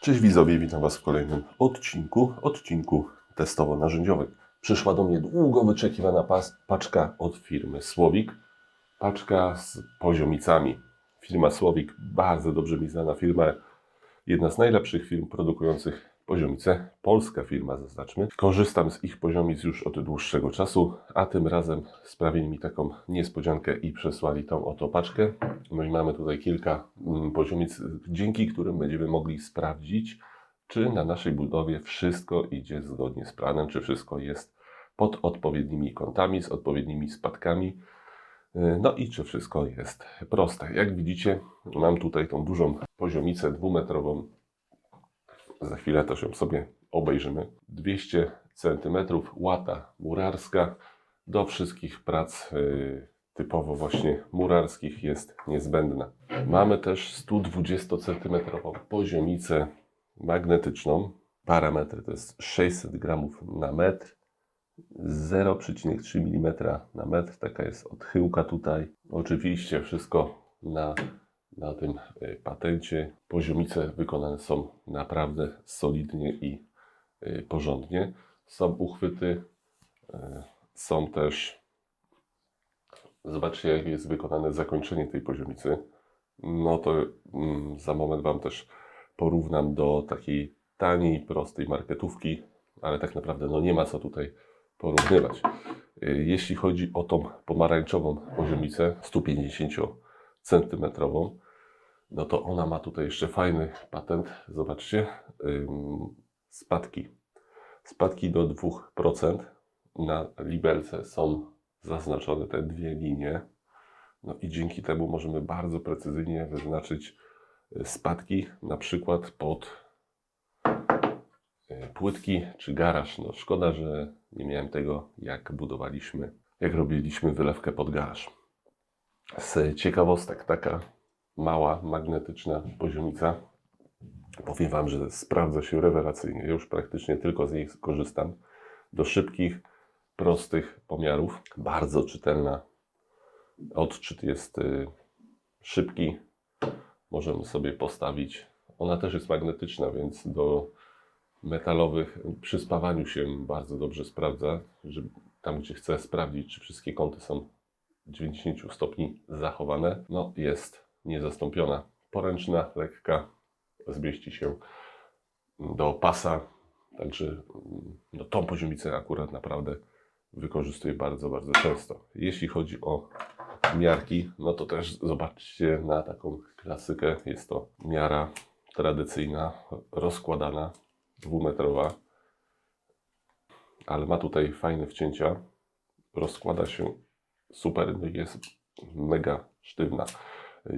Cześć widzowie, witam Was w kolejnym odcinku, odcinku testowo-narzędziowym. Przyszła do mnie długo wyczekiwana pas, paczka od firmy Słowik. Paczka z poziomicami. Firma Słowik, bardzo dobrze mi znana firma, jedna z najlepszych firm produkujących poziomice. Polska firma, zaznaczmy. Korzystam z ich poziomic już od dłuższego czasu, a tym razem sprawili mi taką niespodziankę i przesłali tą oto paczkę. No i mamy tutaj kilka mm, poziomic, dzięki którym będziemy mogli sprawdzić, czy na naszej budowie wszystko idzie zgodnie z planem, czy wszystko jest pod odpowiednimi kątami, z odpowiednimi spadkami. Yy, No i czy wszystko jest proste. Jak widzicie, mam tutaj tą dużą poziomicę dwumetrową. Za chwilę też ją sobie obejrzymy. 200 cm, łata murarska. Do wszystkich prac yy, typowo właśnie murarskich jest niezbędna. Mamy też 120 cm poziomicę magnetyczną. Parametry to jest 600 gramów na metr. 0,3 mm na metr. Taka jest odchyłka tutaj. Oczywiście wszystko na, na tym y, patencie. Poziomice wykonane są naprawdę solidnie i y, porządnie. Są uchwyty, y, są też. Zobaczcie, jak jest wykonane zakończenie tej poziomicy. No to mm, za moment Wam też porównam do takiej taniej, prostej marketówki, ale tak naprawdę no nie ma co tutaj porównywać. Jeśli chodzi o tą pomarańczową poziomicę 150 cm, no to ona ma tutaj jeszcze fajny patent. Zobaczcie, spadki. Spadki do 2%. Na libelce są zaznaczone te dwie linie. No i dzięki temu możemy bardzo precyzyjnie wyznaczyć y, spadki, na przykład pod y, płytki czy garaż. No szkoda, że nie miałem tego, jak budowaliśmy, jak robiliśmy wylewkę pod garaż. Z ciekawostek taka mała, magnetyczna poziomica. Powiem Wam, że sprawdza się rewelacyjnie. Już praktycznie tylko z niej korzystam. Do szybkich, prostych pomiarów. Bardzo czytelna. Odczyt jest y, szybki. Możemy sobie postawić. Ona też jest magnetyczna, więc do metalowych przy spawaniu się bardzo dobrze sprawdza. Że tam, gdzie chcę sprawdzić, czy wszystkie kąty są 90 stopni zachowane, no jest niezastąpiona. Poręczna, lekka, zmieści się do pasa. Także mm, no, tą poziomicę akurat naprawdę wykorzystuję bardzo, bardzo często. Jeśli chodzi o miarki, no to też zobaczcie na taką klasykę. Jest to miara tradycyjna, rozkładana, dwumetrowa, ale ma tutaj fajne wcięcia. Rozkłada się super, no jest mega sztywna.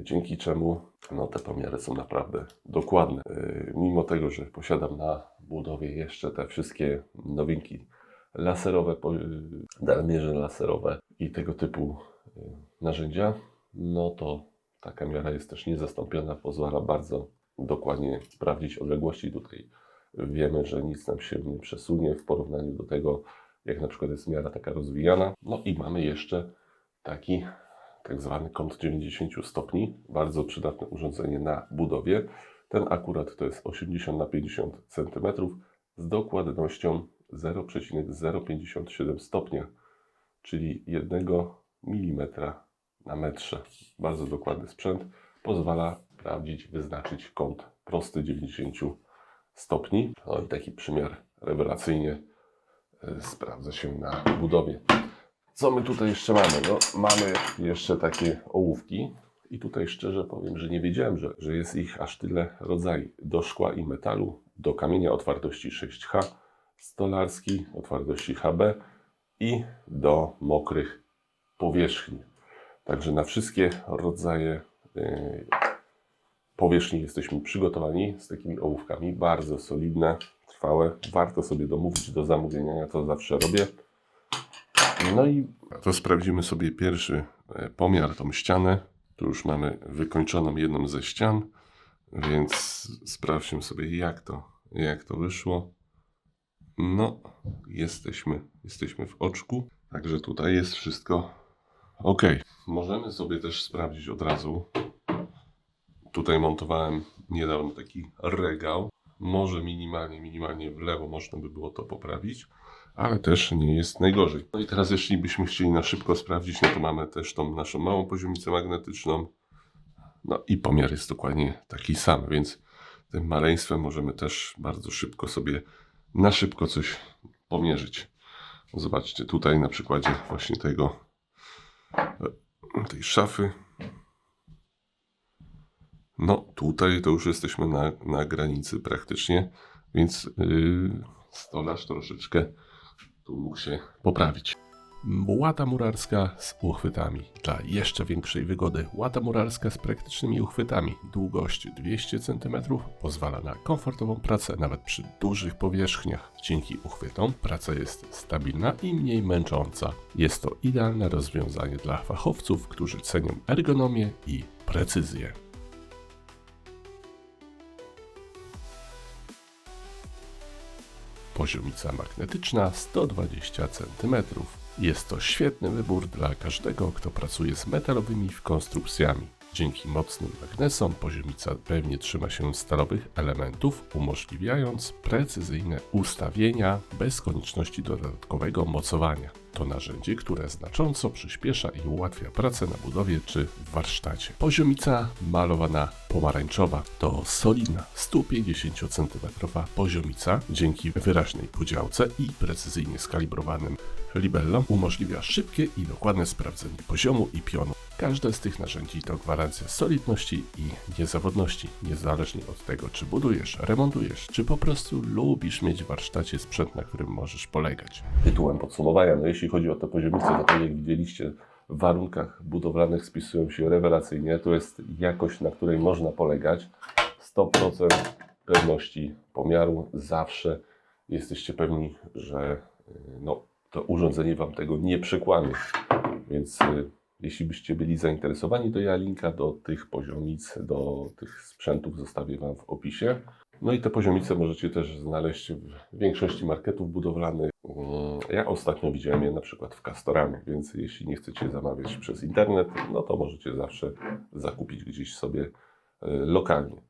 Dzięki czemu no, te pomiary są naprawdę dokładne. Yy, Mimo tego, że posiadam na budowie jeszcze te wszystkie nowinki laserowe, yy, dalmierze laserowe i tego typu yy, narzędzia, no to taka miara jest też niezastąpiona, pozwala bardzo dokładnie sprawdzić odległości. Tutaj wiemy, że nic nam się nie przesunie w porównaniu do tego, jak na przykład jest miara taka rozwijana. No i mamy jeszcze taki tak zwany kąt 90 stopni, bardzo przydatne urządzenie na budowie. Ten akurat to jest 80 na 50 cm z dokładnością 0,057 stopnia, czyli 1 mm na metrze. Bardzo dokładny sprzęt. Pozwala sprawdzić, wyznaczyć kąt prosty 90 stopni. No i taki przymiar rewelacyjnie e, sprawdza się na budowie. Co my tutaj jeszcze mamy? No, mamy jeszcze takie ołówki. I tutaj szczerze powiem, że nie wiedziałem, że, że jest ich aż tyle rodzajów. Do szkła i metalu, do kamienia o twardości 6H, stolarski o twardości HB i do mokrych powierzchni. Także na wszystkie rodzaje yy, powierzchni jesteśmy przygotowani z takimi ołówkami. Bardzo solidne, trwałe. Warto sobie domówić do zamówienia, ja to zawsze robię. No i to sprawdzimy sobie pierwszy e, pomiar, tą ścianę. Tu już mamy wykończoną jedną ze ścian, więc sprawdźmy sobie jak to, jak to wyszło. No, jesteśmy, jesteśmy w oczku, także tutaj jest wszystko ok. Możemy sobie też sprawdzić od razu. Tutaj montowałem niedawno taki regał Może minimalnie, minimalnie w lewo można by było to poprawić, ale też nie jest najgorzej. No i teraz jeśli byśmy chcieli na szybko sprawdzić, no to mamy też tą naszą małą poziomicę magnetyczną. No i pomiar jest dokładnie taki sam, więc tym maleństwem możemy też bardzo szybko sobie na szybko coś pomierzyć. Zobaczcie tutaj na przykładzie właśnie tego tej szafy. No tutaj to już jesteśmy na, na granicy praktycznie, więc yy, stolarz troszeczkę tu mógł się poprawić. Łata murarska z uchwytami. Dla jeszcze większej wygody, łata murarska z praktycznymi uchwytami. Długość 200 cm pozwala na komfortową pracę nawet przy dużych powierzchniach. Dzięki uchwytom praca jest stabilna i mniej męcząca. Jest to idealne rozwiązanie dla fachowców, którzy cenią ergonomię i precyzję. Poziomica magnetyczna 120 cm. Jest to świetny wybór dla każdego, kto pracuje z metalowymi konstrukcjami. Dzięki mocnym magnesom poziomica pewnie trzyma się stalowych elementów, umożliwiając precyzyjne ustawienia bez konieczności dodatkowego mocowania. To narzędzie, które znacząco przyspiesza i ułatwia pracę na budowie czy w warsztacie. Poziomica malowana pomarańczowa to solidna 150 cm poziomica. Dzięki wyraźnej podziałce i precyzyjnie skalibrowanym libellom umożliwia szybkie i dokładne sprawdzenie poziomu i pionu. Każde z tych narzędzi to gwarancja solidności i niezawodności, niezależnie od tego, czy budujesz, remontujesz, czy po prostu lubisz mieć w warsztacie sprzęt, na którym możesz polegać. Tytułem podsumowania, no jeśli chodzi o te poziomice, to jak widzieliście, w warunkach budowlanych spisują się rewelacyjnie. To jest jakość, na której można polegać. 100% pewności pomiaru. Zawsze jesteście pewni, że y, no, to urządzenie Wam tego nie przekłamie. Więc y, jeśli byście byli zainteresowani, to ja linka do tych poziomic, do tych sprzętów zostawię Wam w opisie. No i te poziomice możecie też znaleźć w większości marketów budowlanych. Mm, Ja ostatnio widziałem je na przykład w Castoramie, więc jeśli nie chcecie zamawiać przez internet, no to możecie zawsze zakupić gdzieś sobie y, lokalnie.